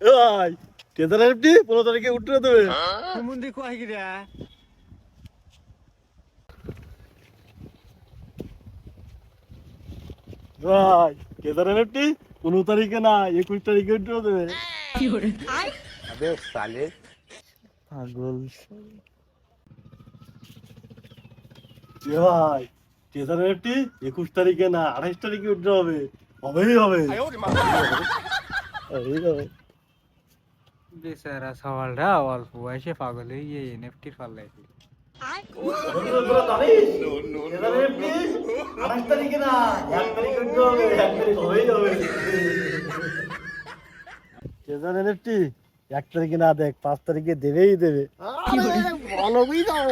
FT পনেরো তারিখে উঠে দেবে মুন্দি কয় কি রে? ভাই এফটি পনেরো তারিখে না একুশ তারিখে উঠে দেবে আবে সালে। পাগল এ ভাই এফটি একুশ তারিখে না আঠাইশ তারিখে উঠতে হবে। হবেই হবে। হবেই হবে। বেচারা সওয়ালটা অল্প বয়সে পাগল হয়ে গিয়ে এনএফটির তারিখে এক তারিখে না দেখ পাঁচ তারিখে দেবেই দেবে। বলবি যাব